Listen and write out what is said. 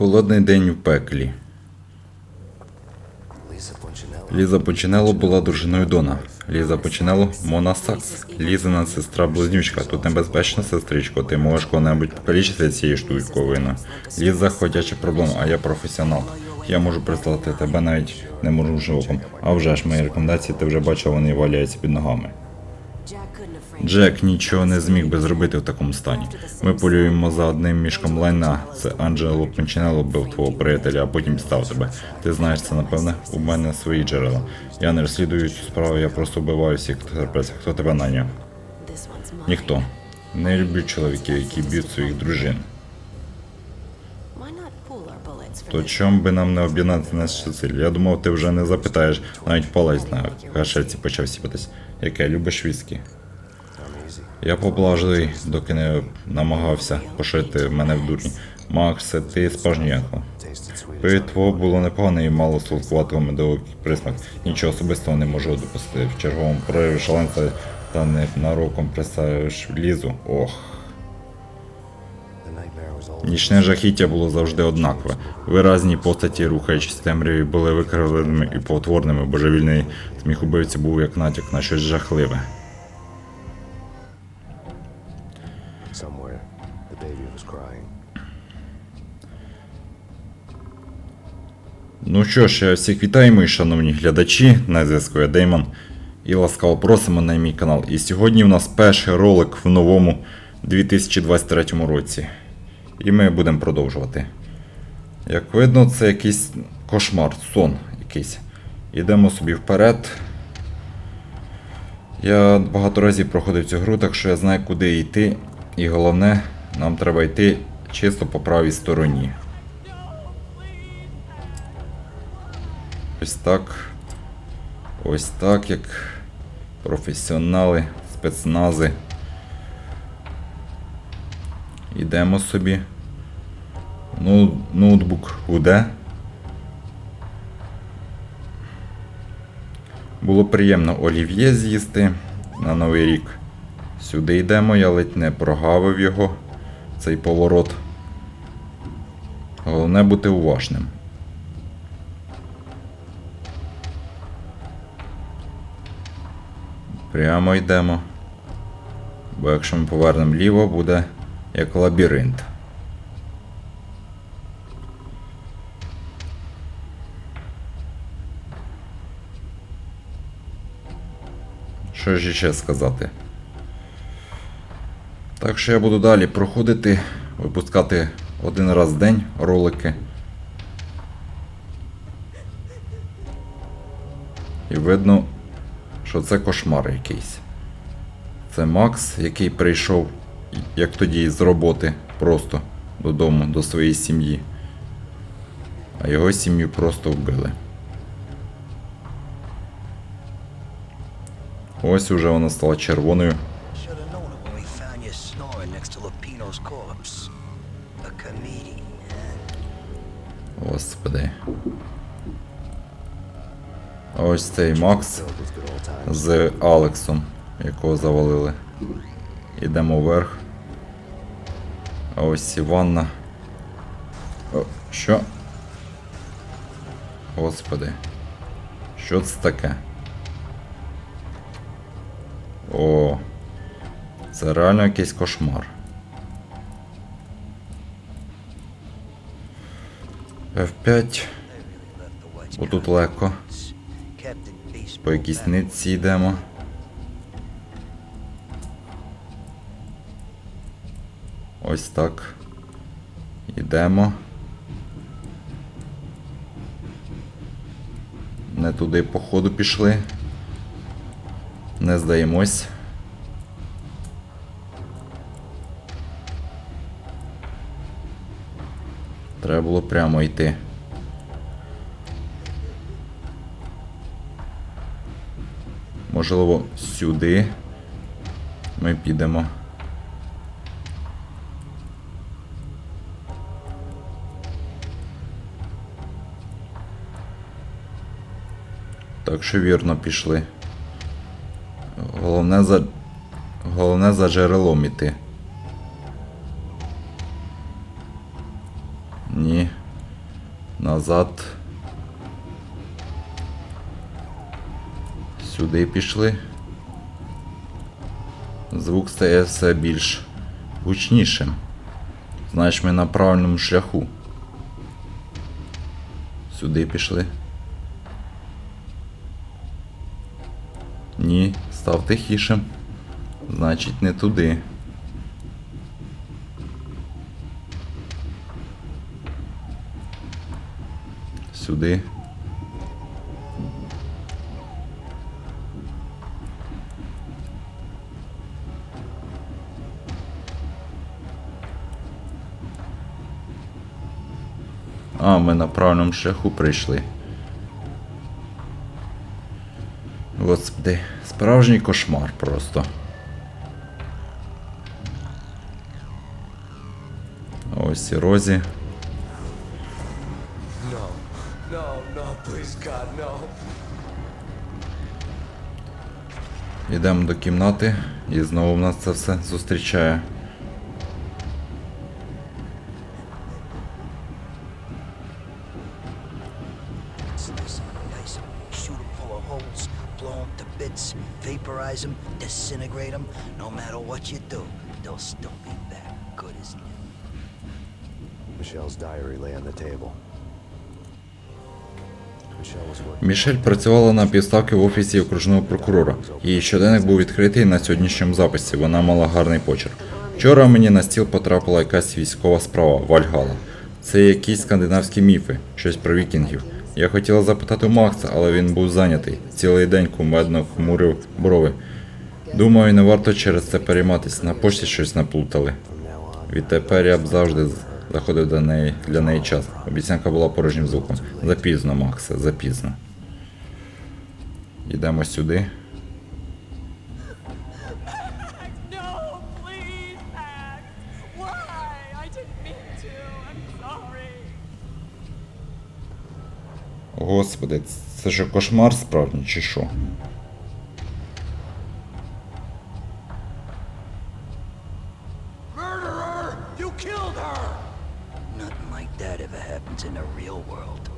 Холодний день у пеклі. Ліза Починело була дружиною Дона. Ліза Починело Мона Сакс. Лізина сестра близнючка. Тут небезпечно, сестричко. Ти можеш коли-небудь покалічити цією штуковиною. Ліза ходяча проблема, а я професіонал. Я можу прислати тебе навіть не можу оком. А вже ж мої рекомендації ти вже бачив, вони валяються під ногами. Джек нічого не зміг би зробити в такому стані. Ми полюємо за одним мішком лайна. Це Анджело Пенчинело бив твого приятеля, а потім став тебе. Ти знаєш це, напевне, у мене свої джерела. Я не розслідую цю справу, я просто вбиваю всіх, хто терпеться. Хто тебе наняв? Ніхто. Не люблю чоловіків, які б'ють своїх дружин. То чом би нам не об'єднати наші сили? Я думав, ти вже не запитаєш, навіть палець на гашеці почав сіпатись. Яке любиш віскі? Я поблажливий, доки не намагався пошити мене в дурні. Максе, ти справжньояко. Питво було непогане і мало солодкуватого медовий присмак. Нічого особистого не можу допустити. В черговому прояві шаленства та не нароком представиш лізу. Ох. Нічне жахіття було завжди однакове. Виразні постаті, рухаючись темряві, були викривленими і потворними. Божевільний сміх убивці був як натяк на щось жахливе. Somewhere, the baby was crying. Ну що ж, я всіх вітаю, мої шановні глядачі. На зв'язку я Деймон. І ласкаво просимо на мій канал. І сьогодні в нас перший ролик в новому 2023 році. І ми будемо продовжувати. Як видно, це якийсь кошмар, сон якийсь. Ідемо собі вперед. Я багато разів проходив цю гру, так що я знаю, куди йти. І головне, нам треба йти чисто по правій стороні. Ось так. Ось так, як професіонали, спецнази. Ідемо собі. Ну, ноутбук гуде. Було приємно олів'є з'їсти на Новий рік. Сюди йдемо, я ледь не прогавив його, цей поворот. Головне бути уважним. Прямо йдемо. Бо якщо ми повернемо ліво, буде як лабіринт. Що ж ще сказати? Так що я буду далі проходити, випускати один раз в день ролики. І видно, що це кошмар якийсь. Це Макс, який прийшов, як тоді, з роботи просто додому, до своєї сім'ї. А його сім'ю просто вбили. Ось уже вона стала червоною. Lupino's corpse. A comedian. Господи. Ось цей Макс з Алексом, якого завалили. Ідемо вверх. А ось Іванна. О, що? Господи. Що це таке? О. Це реально якийсь кошмар. F5. Отут легко. По якійсь нитці йдемо. Ось так. Йдемо. Не туди по ходу пішли. Не здаємось. Треба було прямо йти. Можливо, сюди ми підемо. Так що вірно пішли. Головне за. Головне за джерелом іти. Назад. Сюди пішли. Звук стає все більш гучнішим. Значить, ми на правильному шляху. Сюди пішли. Ні, став тихішим. Значить, не туди. Сюди. А, ми на правильному шляху прийшли. Господи, справжній кошмар просто. Ось і Розі. Йдемо до кімнати і знову в нас це все зустрічає. Vaporize 'em, disintegrate 'em. No matter what you do, they'll still be back good as new. Michelle's diary lay on the table. Мішель працювала на півставки в офісі окружного прокурора. Її щоденник був відкритий на сьогоднішньому записі. Вона мала гарний почерк. Вчора мені на стіл потрапила якась військова справа Вальгала. Це якісь скандинавські міфи, щось про вікінгів. Я хотіла запитати у Макса, але він був зайнятий. Цілий день кумедно хмурив брови. Думаю, не варто через це перейматися. На пошті щось наплутали. Відтепер я б завжди заходив до неї для неї час. Обіцянка була порожнім звуком. Запізно, Максе, запізно. Йдемо сюди. Господи, це що кошмар справді чи що? Nothing like that ever happens in the real world.